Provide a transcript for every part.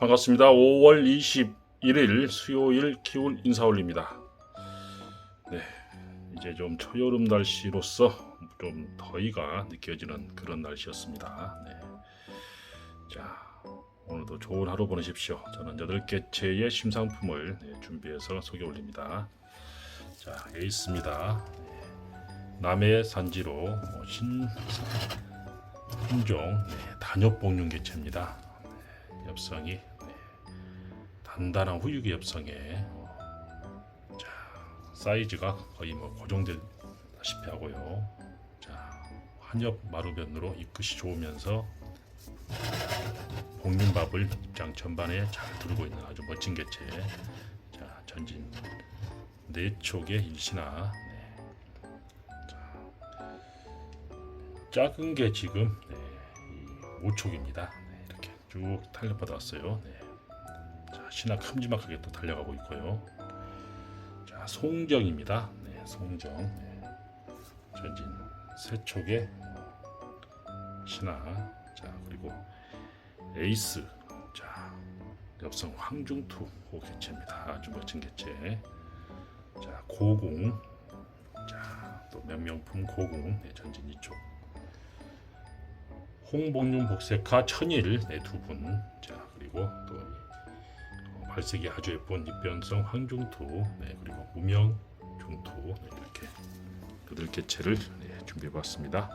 반갑습니다. 5월 21일 수요일 기울 인사 올립니다. 네, 이제 좀 초여름 날씨로서 좀 더위가 느껴지는 그런 날씨였습니다. 네. 자, 오늘도 좋은 하루 보내십시오. 저는 8개 채의 심상품을 네, 준비해서 소개 올립니다. 자, 에이스입니다. 네, 남해 산지로 어, 신 품종 네, 단엽복륜 개체입니다. 네, 엽성이 네, 단단한 후육의 엽성에 어, 자 사이즈가 거의 뭐 고정되다시피 하고요. 자 한엽 마루변으로 입끝이 좋으면서 복륜밥을 입장 전반에 잘 두르고 있는 아주 멋진 개체. 자 전진 네 촉의 일신화. 네. 작은 게 지금 네, 이 5촉입니다. 쭉 탄력받아 왔어요. 네. 자, 신화 큼지막하게 또 달려가고 있고요. 자, 송정입니다. 네, 송정. 네. 전진 세 촉의 신화. 자, 그리고 에이스. 자, 엽성 황중투 호 개체입니다. 아주 멋진 개체. 자, 고공. 자, 또 명명품 고공. 네, 전진 이쪽. 홍복륜 복색화 천일 네, 두 분. 자 그리고 또 어, 발색이 아주 예쁜 입변성 황중투 네, 그리고 무명 중투 네, 이렇게 여덟 개체를 네, 준비해봤습니다.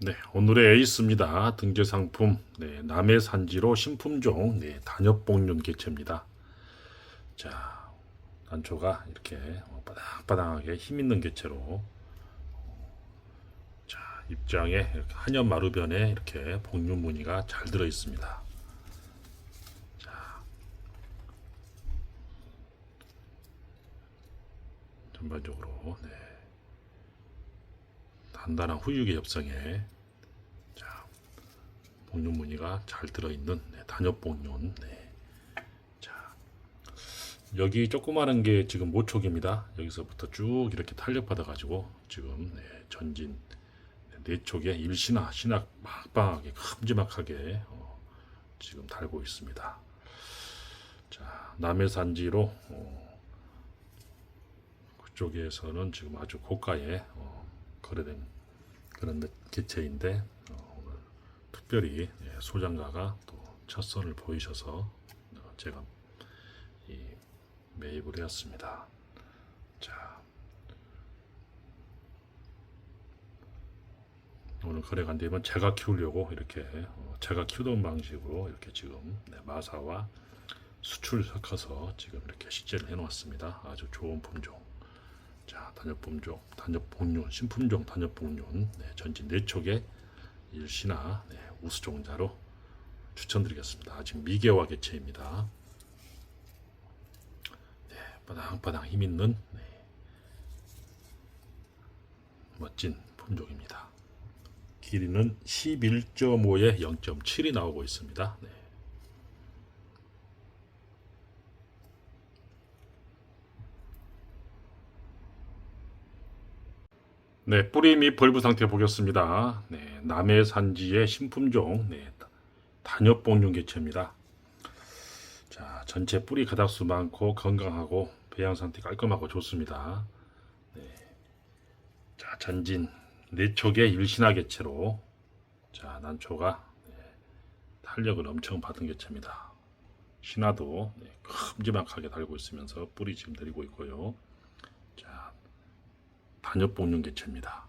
네, 오늘의 에이스입니다. 등재 상품 네, 남해 산지로 신품종 네, 단엽복륜 개체입니다. 자, 단초가 이렇게 어, 바닥바닥하게 힘 있는 개체로 자 입장에 한엽 마루변에 이렇게 복륜 무늬가 잘 들어 있습니다. 자 전반적으로 네. 단단한 후육의 엽성에 자 복륜 무늬가 잘 들어 있는 네, 단엽 복륜 네. 자 여기 조그마한 게 지금 모촉입니다. 여기서부터 쭉 이렇게 탄력 받아 가지고 지금 네, 전진 네 촉에 일신화 신학 막방하게 큼지막하게 어, 지금 달고 있습니다. 자 남해 산지로 어, 그쪽에서는 지금 아주 고가에 어, 거래된 그런 개체인데 어, 오늘 특별히 예, 소장가가 또 첫 선을 보이셔서 어, 제가 이 매입을 했습니다. 자, 오늘 안 되면 제가 키우려고 이렇게 어, 제가 키우던 방식으로 이렇게 지금 네, 마사와 수출 섞어서 지금 이렇게 식재를 해놓았습니다. 아주 좋은 품종. 자, 단엽품종, 단엽복륜, 신품종 단엽복륜, 네, 전진 네 촉의 일신화 네, 우수종자로 추천드리겠습니다. 아직 미개화 개체입니다. 바닥바닥 힘 있는 네. 멋진 품종입니다. 길이는 11.5에 0.7이 나오고 있습니다. 네. 네, 뿌리 및 벌브 상태 보겠습니다. 네, 남해 산지의 신품종 네, 단엽복륜 개체입니다. 자, 전체 뿌리 가닥수 많고 건강하고 배양 상태 깔끔하고 좋습니다. 네. 자, 전진 네 촉의 일신화 개체로 자, 난초가 네, 탄력을 엄청 받은 개체입니다. 신화도 네, 큼지막하게 달고 있으면서 뿌리 지금 내리고 있고요. 자, 단엽복륜 개체입니다.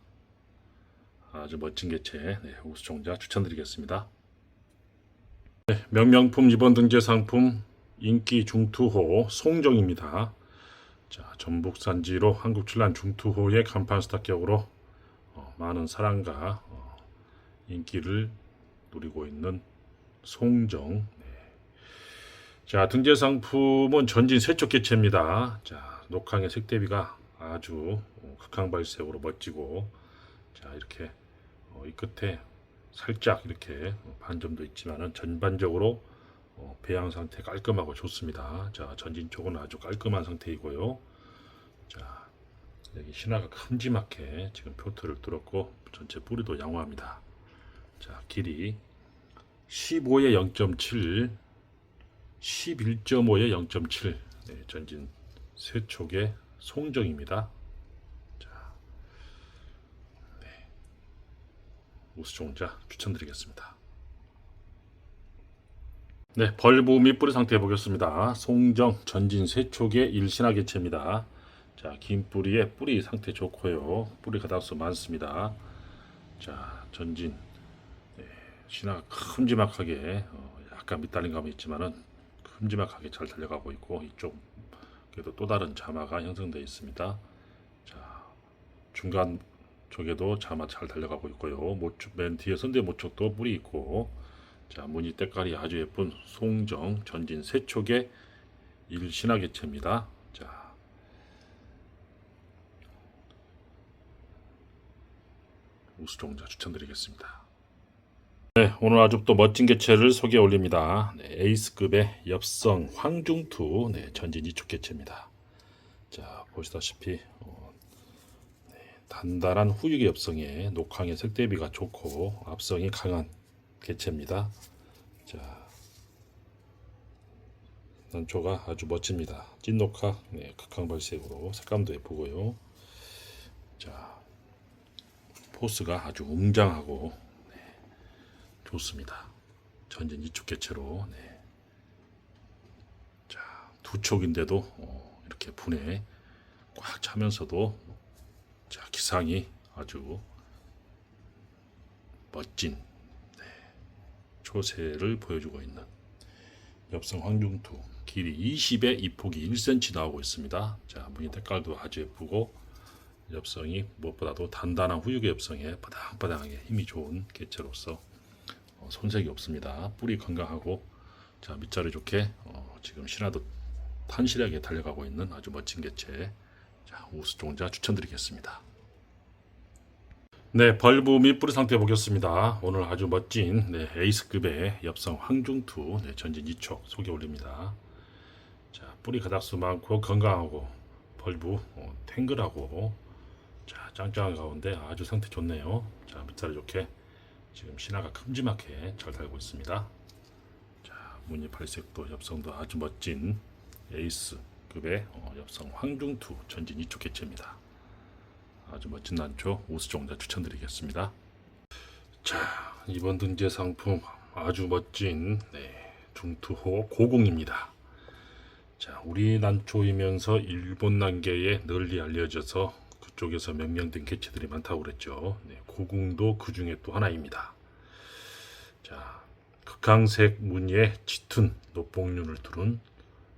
아주 멋진 개체 네, 우수종자 추천드리겠습니다. 네, 명명품 이번 등재 상품 인기 중투호 송정입니다. 자, 전북 산지로 한국 출란 중투호의 간판 스타 격으로 어, 많은 사랑과 어, 인기를 누리고 있는 송정. 네. 자, 등재 상품은 전진 세척 개체입니다. 자, 녹항의 색대비가 아주 어, 극강 발색으로 멋지고 자, 이렇게 어, 이 끝에 살짝 이렇게 반점도 있지만은 전반적으로 어, 배양 상태 깔끔하고 좋습니다. 자, 전진 쪽은 아주 깔끔한 상태이고요. 자, 여기 신화가 큼지막해 지금 표토를 뚫었고 전체 뿌리도 양호합니다. 자 길이 15에 0.7, 11.5에 0.7 네, 전진 세촉의 송정입니다. 자, 네. 우수종자 추천드리겠습니다. 네, 및 뿌리 상태 보겠습니다. 송정 전진 세촉의 일신화 개체입니다. 자, 긴 뿌리에 뿌리 상태 좋고요. 뿌리 가닥수 많습니다. 자, 전진 네, 신화가 큼지막하게 어, 약간 밑달린 감이 있지만은 큼지막하게 잘 달려가고 있고 이쪽 그래도 또 다른 자마가 형성되어 있습니다. 자, 중간 쪽에도 자마 잘 달려가고 있고요. 모축 맨 뒤에 선대 모척도 뿌리 있고 자, 무늬 때깔이 아주 예쁜 송정 전진 세촉의 일신화 개체입니다. 자, 우수종자 추천드리겠습니다. 네, 오늘 아주 또 멋진 개체를 소개 올립니다. 네, 에이스급의 엽성 황중투 네, 전진 이축 개체입니다. 자, 보시다시피 어, 네, 단단한 후육의 엽성에 녹황의 색 대비가 좋고 앞성이 강한 개체입니다. 자, 난초가 아주 멋집니다. 찐녹화, 네, 극황발색으로 색감도 예쁘고요. 자, 포스가 아주 웅장하고 네, 좋습니다. 전진 이축 개체로 네. 자, 두 촉인데도 어, 이렇게 분에 꽉 차면서도 자, 기상이 아주 멋진 초세를 보여주고 있는 엽성 황중투 길이 20에 이폭이 1cm 나오고 있습니다. 자 무늬 색깔도 아주 예쁘고 엽성이 무엇보다도 단단한 후육의 엽성에 바닥바닥하게 힘이 좋은 개체로서 어, 손색이 없습니다. 뿌리 건강하고 자 밑자리 좋게 어, 지금 신화도 탄실하게 달려가고 있는 아주 멋진 개체 자 우수종자 추천드리겠습니다. 네, 벌브 및 뿌리 상태 보겠습니다. 오늘 아주 멋진 네, 에이스급의 엽성 황중투 네, 전진 2촉 소개 올립니다. 자, 뿌리 가닥수 많고 건강하고 벌브 어, 탱글하고 자, 짱짱한 가운데 아주 상태 좋네요. 자, 밑자리 좋게 지금 신화가 큼지막해 잘 달고 있습니다. 자, 무늬 발색도 엽성도 아주 멋진 에이스급의 어, 엽성 황중투 전진 2촉 개체입니다. 아주 멋진 난초 우수종자 추천드리겠습니다. 자 이번 등재 상품 아주 멋진 네, 중투호 고궁입니다. 자 우리 난초이면서 일본 난계에 널리 알려져서 그쪽에서 명명된 개체들이 많다고 그랬죠. 네, 고궁도 그 중에 또 하나입니다. 자 극강색 무늬의 짙은 녹봉륜을 두른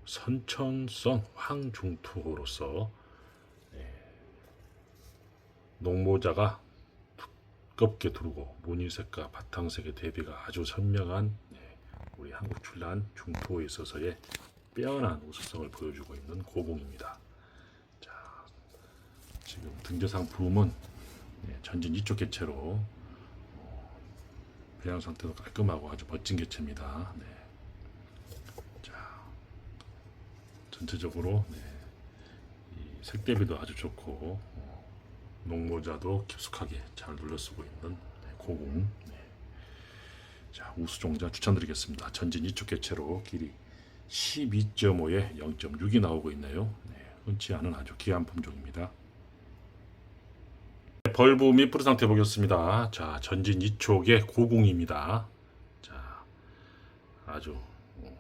선천성 황중투호로서 농모자가 두껍게 두르고 무늬색과 바탕색의 대비가 아주 선명한 네, 우리 한국 출란 중토에 있어서의 빼어난 우수성을 보여주고 있는 고봉입니다. 자, 지금 등재 상품은 네, 전진 이쪽 개체로 어, 배양 상태도 깔끔하고 아주 멋진 개체입니다. 네. 자, 전체적으로 네, 이 색대비도 아주 좋고 어, 농모자도 깊숙하게 잘 눌러쓰고 있는 네, 고궁 네. 자 우수종자 추천드리겠습니다. 전진 이쪽 개체로 길이 12.5에 0.6이 나오고 있네요. 네, 흔치 않은 아주 귀한 품종입니다. 벌브 및 뿌리 상태 보겠습니다. 자 전진 이쪽의 고궁입니다. 자 아주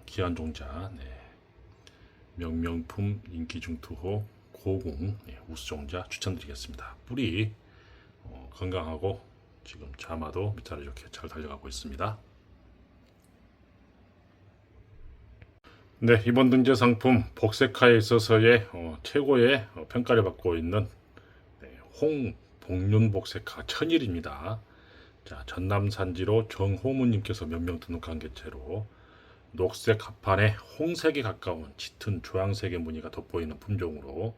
귀한 종자 네. 명명품 인기 중투호 고궁 예, 우수종자 추천드리겠습니다. 뿌리 어, 건강하고 지금 자마도 밑자리 좋게 잘 달려가고 있습니다. 네 이번 등재 상품 복색화에 있어서의 어, 최고의 어, 평가를 받고 있는 네, 홍복륜 복색화 천일입니다. 자 전남 산지로 정호무님께서 몇명 등록한 개체로 녹색 합판에 홍색에 가까운 짙은 주황색의 무늬가 돋보이는 품종으로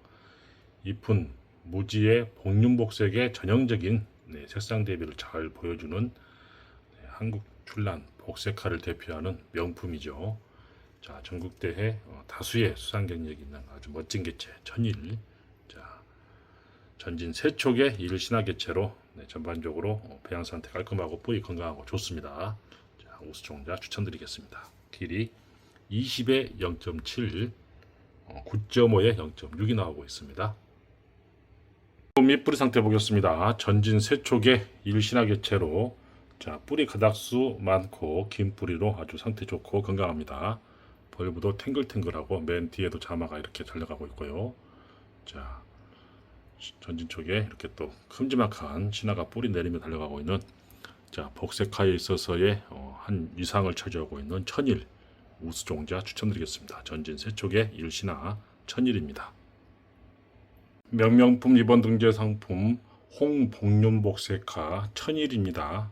잎은 무지의 복륜복색의 전형적인 네, 색상 대비를 잘 보여주는 네, 한국 출란 복색화를 대표하는 명품이죠. 자, 전국대회 어, 다수의 수상 경력이 있는 아주 멋진 개체 천일. 자, 전진 세촉의 일신화 개체로 네, 전반적으로 어, 배양 상태 깔끔하고 뿌리 건강하고 좋습니다. 자, 우수종자 추천드리겠습니다. 길이 20에 0.7, 어, 9.5에 0.6이 나오고 있습니다. 밑뿌리 상태 보겠습니다. 전진 세촉의 일신화 개체로 자 뿌리 가닥수 많고 긴 뿌리로 아주 상태 좋고 건강합니다. 벌브도 탱글탱글하고 맨 뒤에도 자마가 이렇게 달려가고 있고요. 자 전진 쪽에 이렇게 또 큼지막한 신화가 뿌리 내리며 달려가고 있는 자 복색화에 있어서의 어, 한 이상을 차지하고 있는 천일 우수종자 추천드리겠습니다. 전진 세촉의 일신화 천일입니다. 명명품 이번 등재 상품 홍복륜복색화 천일입니다.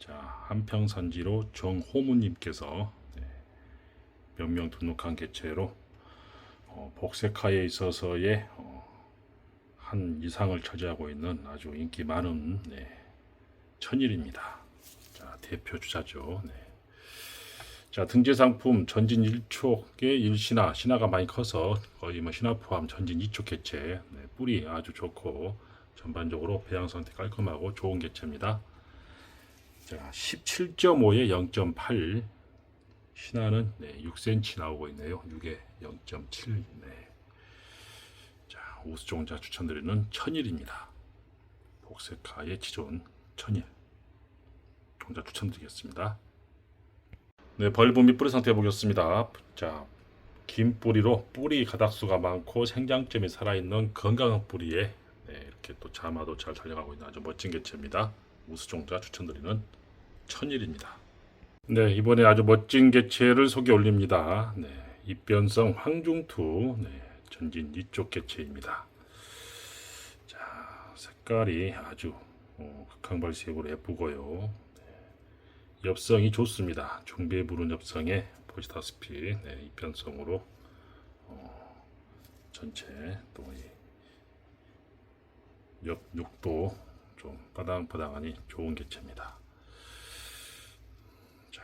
자 한평산지로 정호무님께서 네, 명명 등록한 개체로 어, 복색화에 있어서의 어, 한 이상을 차지하고 있는 아주 인기 많은 네, 천일입니다. 자 대표 주자죠. 네. 자 등재 상품 전진 1촉의 일신화 신화가 많이 커서 거의 뭐 신화 포함 전진 2촉 개체 네, 뿌리 아주 좋고 전반적으로 배양 상태 깔끔하고 좋은 개체입니다. 자 17.5에 0.8 신화는 네, 6cm 나오고 있네요. 6에 0.7 네. 자 우수종자 추천드리는 천일입니다. 복색화의 지존 천일 종자 추천드리겠습니다. 네, 밑 뿌리 상태 보겠습니다. 자, 긴 뿌리로 뿌리 가닥수가 많고 생장점이 살아있는 건강한 뿌리에 네, 이렇게 또 자마도 잘 달려가고 있는 아주 멋진 개체입니다. 우수종자 추천드리는 천일입니다. 네, 이번에 아주 멋진 개체를 소개 올립니다. 네, 입변성 황중투 네, 전진 이쪽 개체입니다. 자, 색깔이 아주 어, 극한발색으로 예쁘고요. 엽성이 좋습니다. 중배부른 엽성에 보시다시피 네, 이편성으로 어, 전체 또옆 육도 좀 바당바당하니 좋은 개체입니다. 자,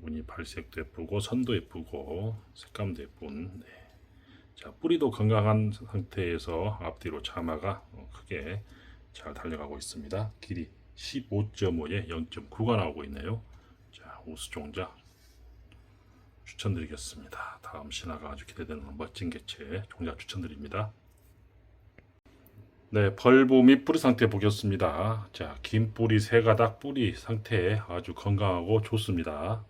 무늬 발색도 예쁘고 선도 예쁘고 색감도 예쁜 네. 자, 뿌리도 건강한 상태에서 앞뒤로 자마가 어, 크게 잘 달려가고 있습니다. 길이 15.5에 0.9가 나오고 있네요. 자, 우수종자 추천드리겠습니다. 다음 신화가 아주 기대되는 멋진 개체 종자 추천드립니다. 네, 및 뿌리 상태 보겠습니다. 자, 긴 뿌리 세 가닥 뿌리 상태 아주 건강하고 좋습니다.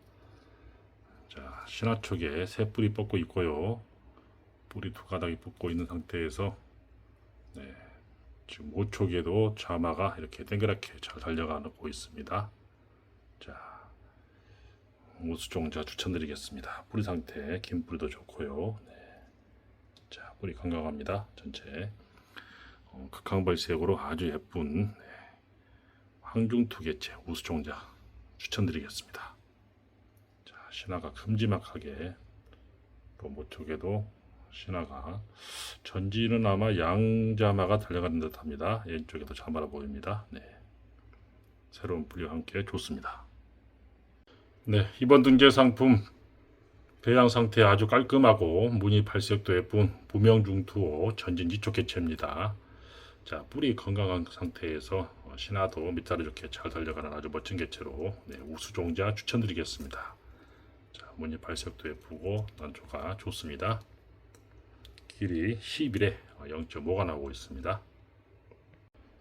자, 신화 쪽에 새 뿌리 뻗고 있고요. 뿌리 두 가닥이 뻗고 있는 상태에서 네, 지금 우측에도 자마가 이렇게 땡그랗게 잘 달려가고 있습니다. 자, 우수종자 추천드리겠습니다. 뿌리 상태, 긴 뿌리도 좋고요. 네. 자, 뿌리 건강합니다. 전체 어, 극황발색으로 아주 예쁜 네. 황중투개체 우수종자 추천드리겠습니다. 자, 신화가 큼지막하게 또 모쪽에도 신화가 전지는 아마 양자마가 달려가는 듯합니다. 왼쪽에도 자마라 보입니다. 네. 새로운 분류 함께 좋습니다. 네, 이번 등재 상품 배양 상태 아주 깔끔하고 무늬 발색도 예쁜 무명 중투호 전진 지쪽 개체입니다. 자, 뿌리 건강한 상태에서 신화도 밑다리 좋게 잘 달려가는 아주 멋진 개체로 네, 우수종자 추천드리겠습니다. 자, 무늬 발색도 예쁘고 난초가 좋습니다. 길이 11에 0.5가 나오고 있습니다.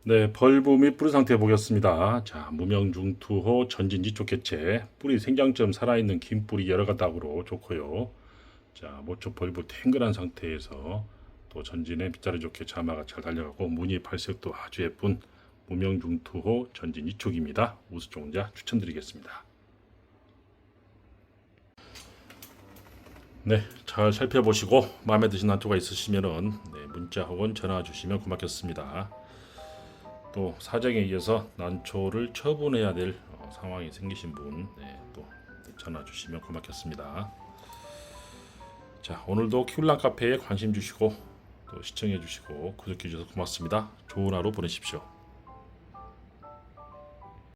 네, 벌브 및 뿌리 상태 보겠습니다. 자, 무명중투호 전진지 쪽 개체, 뿌리 생장점 살아있는 긴 뿌리 여러 가닥으로 좋고요. 자, 모쪽 벌브 탱글한 상태에서 또 전진에 빗자루 좋게 자마가 잘 달려가고 무늬 발색도 아주 예쁜 무명중투호 전진 이쪽입니다. 우수종자 추천드리겠습니다. 네, 잘 살펴보시고 마음에 드신 난초가 있으시면은 네, 문자 혹은 전화 주시면 고맙겠습니다. 또 사정에 의해서 난초를 처분해야 될 어, 상황이 생기신 분, 네, 또 전화 주시면 고맙겠습니다. 자, 오늘도 키울랑 카페에 관심 주시고 또 시청해 주시고 구독해 주셔서 고맙습니다. 좋은 하루 보내십시오.